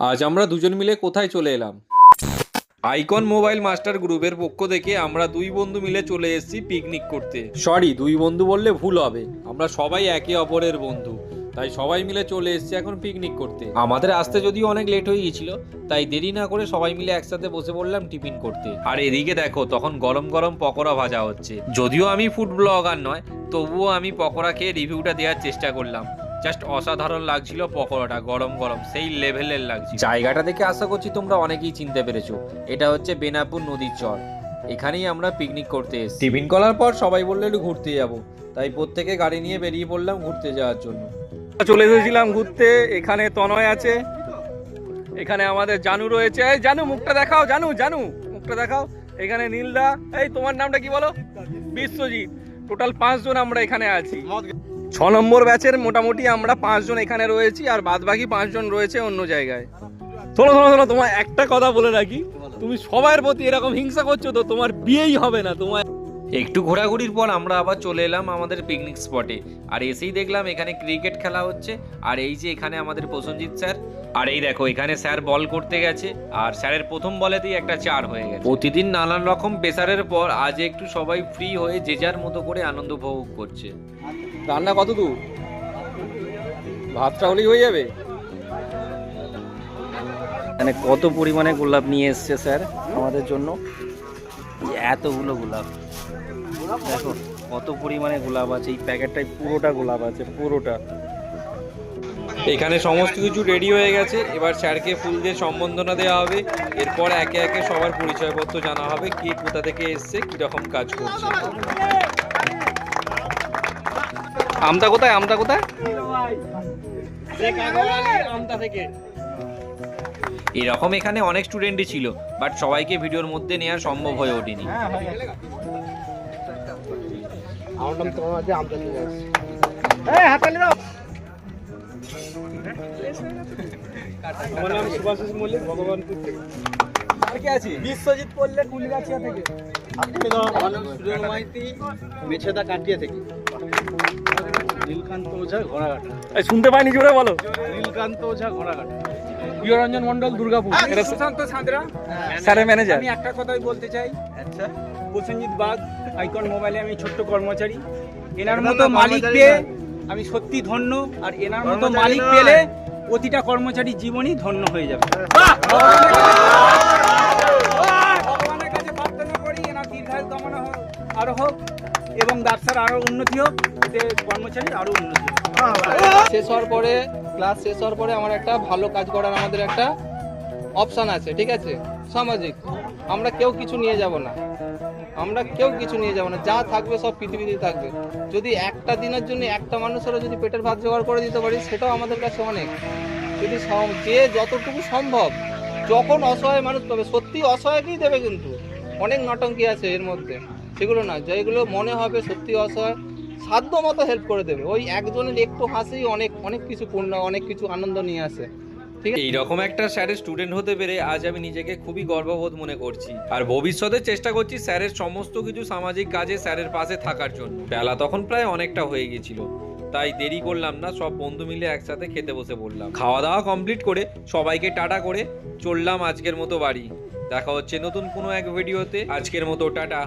আজ আমরা দুজন মিলে কোথায় চলে এলাম? আইকন মোবাইল মাস্টার গ্রুপের পক্ষ থেকে আমরা দুই বন্ধু মিলে চলে এসেছি পিকনিক করতে। সরি দুই বন্ধু বললে ভুল হবে। আমরা সবাই একে অপরের বন্ধু। তাই সবাই মিলে চলে এসেছি এখন পিকনিক করতে। আমাদের আসতে যদিও অনেক লেট হয়ে গিয়েছিল, তাই দেরি না করে সবাই মিলে একসাথে বসে পড়লাম টিফিন করতে। আর এদিকে দেখো, তখন গরম গরম পকোড়া ভাজা হচ্ছে। যদিও আমি ফুড ব্লগার নয়, তবুও আমি পকোড়া খেয়ে রিভিউটা দেওয়ার চেষ্টা করলাম। জাস্ট অসাধারণ লাগছিল পকোড়াটা গরম গরম সেই লেভেলের লাগছে জায়গাটা দেখে আশা করছি তোমরা অনেকেই চিনতে পেরেছ। এটা হচ্ছে বেনাপুর নদীর চর। এখানেই আমরা পিকনিক করতে এসেছি। টিফিন করার পর সবাই বলল একটু ঘুরতে যাব। তাই প্রত্যেকে গাড়ি নিয়ে বেরিয়ে পড়লাম ঘুরতে যাওয়ার জন্য। চলে এসেছিলাম ঘুরতে। এখানে তনয় আছে। এখানে আমাদের জানু রয়েছে। এই জানু মুখটা দেখাও জানু জানু মুখটা দেখাও। এখানে নীলদা। এই তোমার নামটা কি বলো? বিশ্বজিৎ। টোটাল পাঁচজন আমরা এখানে আছি। ছ নম্বর ব্যাচের মোটামুটি আমরা পাঁচজন এখানে রয়েছি আর বাদ বাকি পাঁচজন রয়েছে অন্য জায়গায়। শোনো শোনো শোনো তোমার একটা কথা বলে রাখি। তুমি সবার প্রতি এরকম হিংসা করছ তো তোমার বিয়েই হবে না তোমার একটু ঘোরাঘুরির পর আমরা আবার চলে এলাম আমাদের পিকনিক স্পটে আর এসেই দেখলাম এখানে ক্রিকেট খেলা হচ্ছে। আর এই যে এখানে আমাদের প্রসেনজিৎ স্যার। আর এই দেখো এখানে স্যার বল করতে গেছে। আর স্যারের প্রথম বলেতেই একটা চার হয়ে গেছে। প্রতিদিন নানান রকম প্রেসারের পর আজ একটু সবাই ফ্রি হয়ে যে যার মতো করে আনন্দ উপভোগ করছে। রান্না কত দূর? ভাতটা হলেই হয়ে যাবে? এখানে কত পরিমাণে গোলাপ নিয়ে এসছে স্যার আমাদের জন্য? এতগুলো গোলাপ। দেখো কত পরিমাণে গোলাপ আছে এই প্যাকেটটায় পুরোটা গোলাপ আছে পুরোটা। এখানে সমস্ত কিছু রেডি হয়ে গেছে। এবার স্যারকে ফুল দিয়ে সম্বর্ধনা দেওয়া হবে। এরপর একে একে সবার পরিচয়পত্র জানা হবে কে কোথা থেকে এসছে কীরকম কাজ করছে। আমটা কোথায় আমটা কোথায়? আমটা থেকে। এরকম এখানে অনেক স্টুডেন্টই ছিল বাট সবাইকে ভিডিওর মধ্যে নেওয়া সম্ভব হয়ে ওঠেনি। আমার নাম সুভাষিস মল্লিক ভগবানপুর থেকে কে আছে বিশ্বজিৎ কুলিগাছিয়া থেকে। মাইতি মেছেদা কাটিয়া থেকে। নীলকান্ত ওঝা ঘোড়াঘাটা। এই শুনতে পাইনি জোরে বলো। নীলকান্ত ওঝা ঘোড়াঘাটা। প্রিয়রঞ্জন মন্ডল দুর্গাপুর। এটা সুশান্ত সাঁতরা। স্যারের ম্যানেজার আমি একটা কথাই বলতে চাই। আচ্ছা। প্রসেনজিৎ বাগ আইকন মোবাইলে আমি ছোট্ট কর্মচারী। এনার মতো মালিক পেয়ে আমি সত্যি ধন্য আর এনার মতো মালিক পেলে প্রতিটা কর্মচারী জীবনই ধন্য হয়ে যাবে। আরও উন্নতি হোক, এতে কর্মচারীর উন্নতি শেষ হওয়ার পরে ক্লাস শেষ হওয়ার পরে আমার একটা ভালো কাজ করার আমাদের একটা অপশান আছে, ঠিক আছে? সামাজিক। আমরা কেউ কিছু নিয়ে যাব না। আমরা কেউ কিছু নিয়ে যাব না। যা থাকবে সব পৃথিবীতে থাকবে। যদি একটা দিনের জন্য একটা মানুষেরও যদি পেটের ভাত জোগাড় করে দিতে পারি, সেটাও আমাদের কাছে অনেক। যদি যে যতটুকু সম্ভব, যখন অসহায় মানুষ পাবে সত্যি অসহায়কেই দেবে কিন্তু। অনেক নটঙ্কি আছে এর মধ্যে। সেগুলো না যেগুলো মনে হবে সত্যি অসহায়, সাধ্য মতো হেল্প করে দেবে। ওই একজনের একটু হাসি অনেক অনেক কিছু পূর্ণ, অনেক কিছু আনন্দ নিয়ে আসে। এইরকম একটা স্যারের স্টুডেন্ট হতে পেরে আজ আমি নিজেকে খুবই গর্ববোধ মনে করছি। আর ভবিষ্যতে চেষ্টা করছি স্যারের সমস্ত কিছু সামাজিক কাজে স্যারের পাশে থাকার জন্য। বেলা তখন প্রায় অনেকটা হয়ে গেছিল তাই দেরি করলাম না, সব বন্ধু মিলে একসাথে খেতে বসে পড়লাম। খাওয়া দাওয়া কমপ্লিট করে সবাইকে টাটা করে চললাম আজকের মতো বাড়ি। দেখা হচ্ছে নতুন কোনো এক ভিডিওতে আজকের মতো টাটা।